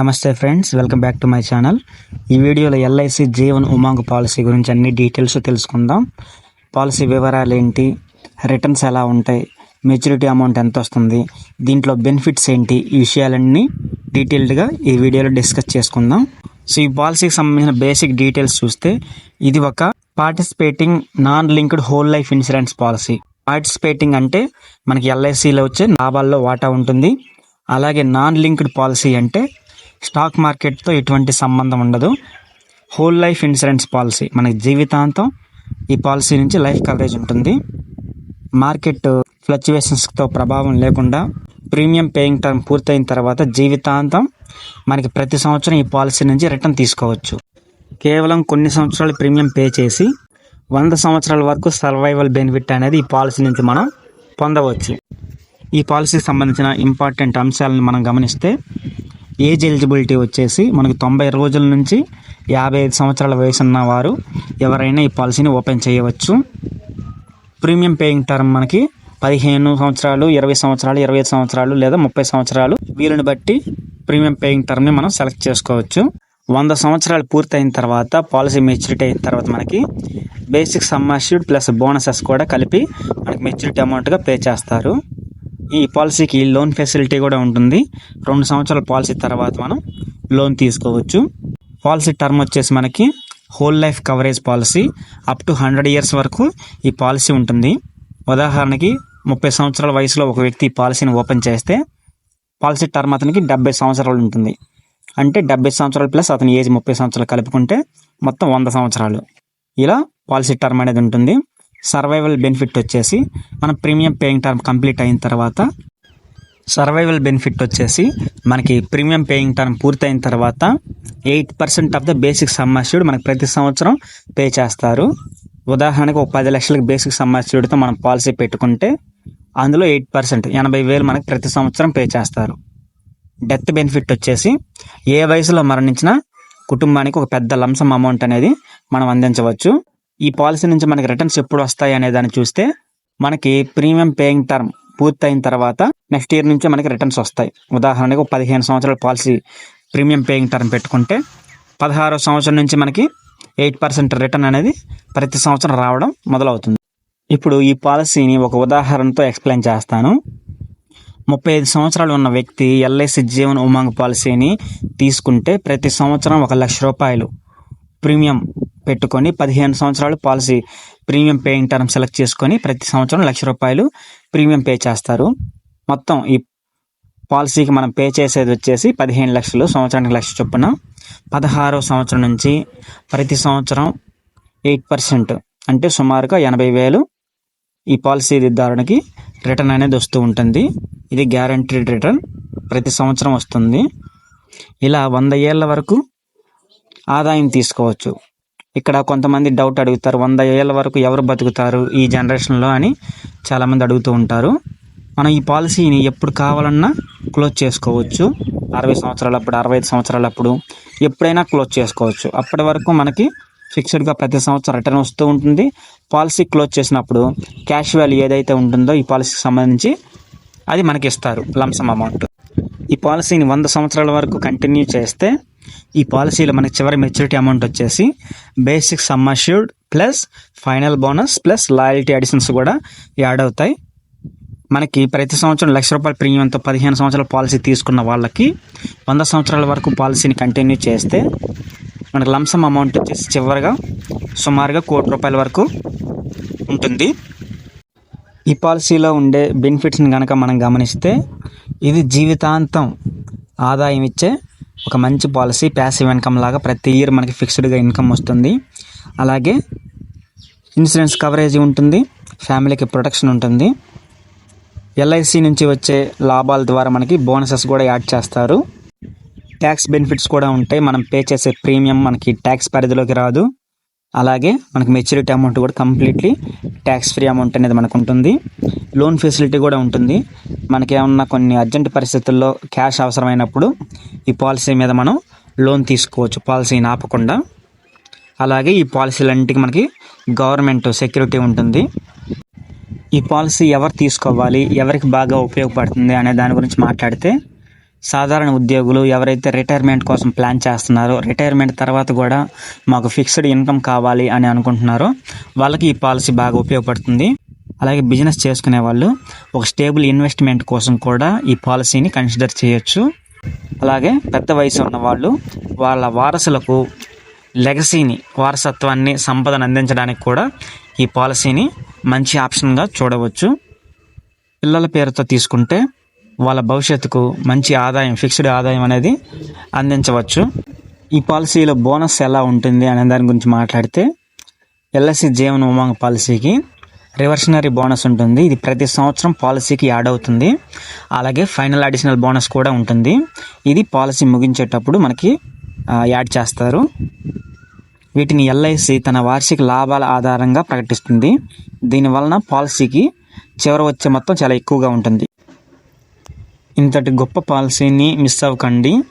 నమస్తే friends welcome back to my channel. ఈ వీడియోలో ఎల్ఐసి జీవన్ ఉమాంగ్ పాలసీ గురించి అన్ని డీటెయిల్స్ తెలుసుకుందాం. పాలసీ వివరాలు ఏంటి? రిటర్న్స్ ఎలా ఉంటాయి? మెచ్యూరిటీ అమౌంట్ ఎంత వస్తుంది? దీంట్లో బెనిఫిట్స్ ఏంటి? ఈ విషయాలన్నీ డీటెయిల్డ్గా ఈ వీడియోలో డిస్కస్ చేసుకుందాం. సో ఈ పాలసీకి సంబంధించిన బేసిక్ డీటెయిల్స్ చూస్తే ఇది ఒక participating non linked whole life insurance policy. Participating అంటే మనకి ఎల్ఐసిలో వచ్చే లాభాల్లో వాటా ఉంటుంది. అలాగే నాన్ లింక్డ్ పాలసీ అంటే స్టాక్ మార్కెట్తో ఎటువంటి సంబంధం ఉండదు. హోల్ లైఫ్ ఇన్సూరెన్స్ పాలసీ మనకి జీవితాంతం ఈ పాలసీ నుంచి లైఫ్ కవరేజ్ ఉంటుంది. మార్కెట్ ఫ్లక్చువేషన్స్తో ప్రభావం లేకుండా ప్రీమియం పేయింగ్ టర్మ్ పూర్తయిన తర్వాత జీవితాంతం మనకి ప్రతి సంవత్సరం ఈ పాలసీ నుంచి రిటర్న్ తీసుకోవచ్చు. కేవలం కొన్ని సంవత్సరాలు ప్రీమియం పే చేసి వంద సంవత్సరాల వరకు సర్వైవల్ బెనిఫిట్ అనేది ఈ పాలసీ నుంచి మనం పొందవచ్చు. ఈ పాలసీకి సంబంధించిన ఇంపార్టెంట్ అంశాలను మనం గమనిస్తే ఏజ్ ఎలిజిబిలిటీ వచ్చేసి మనకు తొంభై రోజుల నుంచి యాభై ఐదు సంవత్సరాల వయసు ఉన్న వారు ఎవరైనా ఈ పాలసీని ఓపెన్ చేయవచ్చు. ప్రీమియం పేయింగ్ టర్మ్ మనకి పదిహేను సంవత్సరాలు ఇరవై సంవత్సరాలు ఇరవై ఐదు సంవత్సరాలు లేదా ముప్పై సంవత్సరాలు. వీలుని బట్టి ప్రీమియం పేయింగ్ టర్మ్ని మనం సెలెక్ట్ చేసుకోవచ్చు. వంద సంవత్సరాలు పూర్తయిన తర్వాత పాలసీ మెచ్యూరిటీ అయిన తర్వాత మనకి బేసిక్ సమ్మాష్యూడ్ ప్లస్ బోనసెస్ కూడా కలిపి మనకి మెచ్యూరిటీ అమౌంట్గా పే చేస్తారు. ఈ పాలసీకి లోన్ ఫెసిలిటీ కూడా ఉంటుంది. రెండు సంవత్సరాల పాలసీ తర్వాత మనం లోన్ తీసుకోవచ్చు. పాలసీ టర్మ్ వచ్చేసి మనకి whole life coverage policy. Up to hundred years వరకు ఈ పాలసీ ఉంటుంది. ఉదాహరణకి ముప్పై సంవత్సరాల వయసులో ఒక వ్యక్తి ఈ పాలసీని ఓపెన్ చేస్తే పాలసీ టర్మ్ అతనికి డెబ్బై సంవత్సరాలు ఉంటుంది. అంటే డెబ్బై సంవత్సరాలు ప్లస్ అతని ఏజ్ ముప్పై సంవత్సరాలు కలుపుకుంటే మొత్తం వంద సంవత్సరాలు. ఇలా పాలసీ టర్మ్ అనేది ఉంటుంది. సర్వైవల్ బెనిఫిట్ వచ్చేసి మన ప్రీమియం పేయింగ్ టర్మ్ కంప్లీట్ అయిన తర్వాత సర్వైవల్ బెనిఫిట్ వచ్చేసి మనకి ప్రీమియం పేయింగ్ టర్మ్ పూర్తయిన తర్వాత eight percent of the basic sum assured మనకి ప్రతి సంవత్సరం పే చేస్తారు. ఉదాహరణకు ఒక పది లక్షలకు బేసిక్ సమ్మర్ష్యూడ్తో మనం పాలసీ పెట్టుకుంటే అందులో ఎయిట్ పర్సెంట్ ఎనభై వేలు మనకి ప్రతి సంవత్సరం పే చేస్తారు. డెత్ బెనిఫిట్ వచ్చేసి ఏ వయసులో మరణించిన కుటుంబానికి ఒక పెద్ద లంసం అమౌంట్ అనేది మనం అందించవచ్చు. ఈ పాలసీ నుంచి మనకి రిటర్న్స్ ఎప్పుడు వస్తాయి అనే దాన్ని చూస్తే మనకి ప్రీమియం పేయింగ్ టర్మ్ పూర్తయిన తర్వాత నెక్స్ట్ ఇయర్ నుంచి మనకి రిటర్న్స్ వస్తాయి. ఉదాహరణకు ఒక పదిహేను సంవత్సరాల పాలసీ ప్రీమియం పేయింగ్ టర్మ్ పెట్టుకుంటే పదహారో సంవత్సరం నుంచి మనకి ఎయిట్ పర్సెంట్ రిటర్న్ అనేది ప్రతి సంవత్సరం రావడం మొదలవుతుంది. ఇప్పుడు ఈ పాలసీని ఒక ఉదాహరణతో ఎక్స్ప్లెయిన్ చేస్తాను. ముప్పై ఐదు సంవత్సరాలు ఉన్న వ్యక్తి ఎల్ఐసి జీవన్ ఉమాంగ్ పాలసీని తీసుకుంటే ప్రతి సంవత్సరం ఒక లక్ష రూపాయలు ప్రీమియం పెట్టుకొని పదిహేను సంవత్సరాలు policy premium paying term select చేసుకొని ప్రతి సంవత్సరం లక్ష రూపాయలు ప్రీమియం పే చేస్తారు. మొత్తం ఈ పాలసీకి మనం పే చేసేది వచ్చేసి పదిహేను లక్షలు సంవత్సరానికి లక్ష చొప్పున. పదహారో సంవత్సరం నుంచి ప్రతి సంవత్సరం ఎయిట్ పర్సెంట్ అంటే సుమారుగా ఎనభై వేలు ఈ పాలసీదారునికి రిటర్న్ అనేది వస్తూ ఉంటుంది. ఇది గ్యారంటీడ్ రిటర్న్. ప్రతి సంవత్సరం వస్తుంది. ఇలా వంద ఏళ్ళ వరకు ఆదాయం తీసుకోవచ్చు. ఇక్కడ కొంతమంది డౌట్ అడుగుతారు. వంద ఏళ్ళ వరకు ఎవరు బతుకుతారు ఈ జనరేషన్లో అని చాలామంది అడుగుతూ ఉంటారు. మనం ఈ పాలసీని ఎప్పుడు కావాలన్నా క్లోజ్ చేసుకోవచ్చు. అరవై సంవత్సరాలప్పుడు అరవై ఐదు సంవత్సరాలప్పుడు ఎప్పుడైనా క్లోజ్ చేసుకోవచ్చు. అప్పటి వరకు మనకి ఫిక్స్డ్గా ప్రతి సంవత్సరం రిటర్న్ వస్తూ ఉంటుంది. పాలసీ క్లోజ్ చేసినప్పుడు క్యాష్ వాల్యూ ఏదైతే ఉంటుందో ఈ పాలసీకి సంబంధించి అది మనకి ఇస్తారు లంసమ్ అమౌంట్ ఈ పాలసీని వంద సంవత్సరాల వరకు కంటిన్యూ చేస్తే ఈ పాలసీలో మనకి చివరి మెచ్యూరిటీ అమౌంట్ వచ్చేసి basic sum assured plus final bonus plus loyalty additions కూడా యాడ్ అవుతాయి. మనకి ప్రతి సంవత్సరం లక్ష రూపాయల ప్రీమియంతో పదిహేను సంవత్సరాల పాలసీ తీసుకున్న వాళ్ళకి వంద సంవత్సరాల వరకు పాలసీని కంటిన్యూ చేస్తే మనకు లంసమ్ అమౌంట్ వచ్చేసి చివరిగా సుమారుగా కోటి రూపాయల వరకు ఉంటుంది. ఈ పాలసీలో ఉండే బెనిఫిట్స్ని కనుక మనం గమనిస్తే ఇది జీవితాంతం ఆదాయం ఇచ్చే ఒక మంచి పాలసీ ప్యాసివ్ ఇన్కమ్ లాగా ప్రతి ఇయర్ మనకి ఫిక్స్డ్గా ఇన్కమ్ వస్తుంది. అలాగే ఇన్సూరెన్స్ కవరేజ్ ఉంటుంది. ఫ్యామిలీకి ప్రొటెక్షన్ ఉంటుంది. ఎల్ఐసి నుంచి వచ్చే లాభాల ద్వారా మనకి బోనసెస్ కూడా యాడ్ చేస్తారు. ట్యాక్స్ బెనిఫిట్స్ కూడా ఉంటాయి. మనం పే చేసే ప్రీమియం మనకి ట్యాక్స్ పరిధిలోకి రాదు. అలాగే మనకు మెచ్యూరిటీ అమౌంట్ కూడా కంప్లీట్లీ ట్యాక్స్ ఫ్రీ అమౌంట్ అనేది మనకు ఉంటుంది లోన్ ఫెసిలిటీ కూడా ఉంటుంది. మనకేమన్నా కొన్ని అర్జెంట్ పరిస్థితుల్లో క్యాష్ అవసరమైనప్పుడు ఈ పాలసీ మీద మనం లోన్ తీసుకోవచ్చు పాలసీని ఆపకుండా అలాగే ఈ పాలసీలన్నింటికి మనకి గవర్నమెంట్ సెక్యూరిటీ ఉంటుంది. ఈ పాలసీ ఎవరు తీసుకోవాలి ఎవరికి బాగా ఉపయోగపడుతుంది అనే దాని గురించి మాట్లాడితే సాధారణ ఉద్యోగులు ఎవరైతే రిటైర్మెంట్ కోసం ప్లాన్ చేస్తున్నారో రిటైర్మెంట్ తర్వాత కూడా మాకు ఫిక్స్డ్ ఇన్కమ్ కావాలి అని అనుకుంటున్నారో వాళ్ళకి ఈ పాలసీ బాగా ఉపయోగపడుతుంది. అలాగే బిజినెస్ చేసుకునే వాళ్ళు ఒక స్టేబుల్ ఇన్వెస్ట్మెంట్ కోసం కూడా ఈ పాలసీని కన్సిడర్ చేయొచ్చు. అలాగే పెద్ద వయసు ఉన్న వాళ్ళు వాళ్ళ వారసులకు లెగసీని వారసత్వాన్ని సంపదను అందించడానికి కూడా ఈ పాలసీని మంచి ఆప్షన్గా చూడవచ్చు. పిల్లల పేరుతో తీసుకుంటే వాళ్ళ భవిష్యత్తుకు మంచి ఆదాయం ఫిక్స్డ్ ఆదాయం అనేది అందించవచ్చు. ఈ పాలసీలో బోనస్ ఎలా ఉంటుంది అనే దాని గురించి మాట్లాడితే ఎల్ఐసి జీవన ఉమాంగ్ పాలసీకి రివర్షనరీ బోనస్ ఉంటుంది. ఇది ప్రతి సంవత్సరం పాలసీకి యాడ్ అవుతుంది. అలాగే ఫైనల్ అడిషనల్ బోనస్ కూడా ఉంటుంది. ఇది పాలసీ ముగించేటప్పుడు మనకి యాడ్ చేస్తారు. వీటిని ఎల్ఐసి తన వార్షిక లాభాల ఆధారంగా ప్రకటిస్తుంది. దీనివలన పాలసీకి చివర వచ్చే మొత్తం చాలా ఎక్కువగా ఉంటుంది. ఇంతటి గొప్ప పాలసీని మిస్ అవ్వకండి.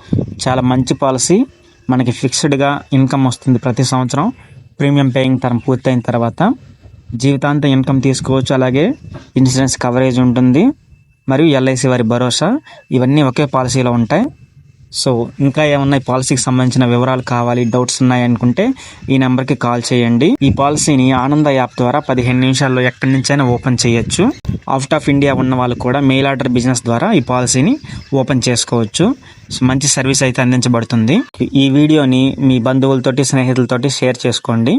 చాలా మంచి పాలసీ. మనకి ఫిక్స్డ్గా ఇన్కమ్ వస్తుంది ప్రతి సంవత్సరం. ప్రీమియం పేయింగ్ తరం పూర్తయిన తర్వాత జీవితాంతం ఇన్కమ్ తీసుకోవచ్చు. అలాగే ఇన్సూరెన్స్ కవరేజ్ ఉంటుంది. మరియు ఎల్ఐసి వారి భరోసా. ఇవన్నీ ఒకే పాలసీలో ఉంటాయి. సో ఇంకా ఏమన్నా ఈ పాలసీకి సంబంధించిన వివరాలు కావాలి డౌట్స్ ఉన్నాయనుకుంటే ఈ నెంబర్కి కాల్ చేయండి. ఈ పాలసీని ఆనంద యాప్ ద్వారా పదిహేను నిమిషాల్లో ఎక్కడి నుంచైనా ఓపెన్ చేయొచ్చు. అవుట్ ఆఫ్ ఇండియా ఉన్న వాళ్ళు కూడా మెయిల్ ఆర్డర్ బిజినెస్ ద్వారా ఈ పాలసీని ఓపెన్ చేసుకోవచ్చు. మంచి సర్వీస్ అయితే అందించబడుతుంది. ఈ వీడియోని మీ బంధువులతోటి స్నేహితులతోటి షేర్ చేసుకోండి.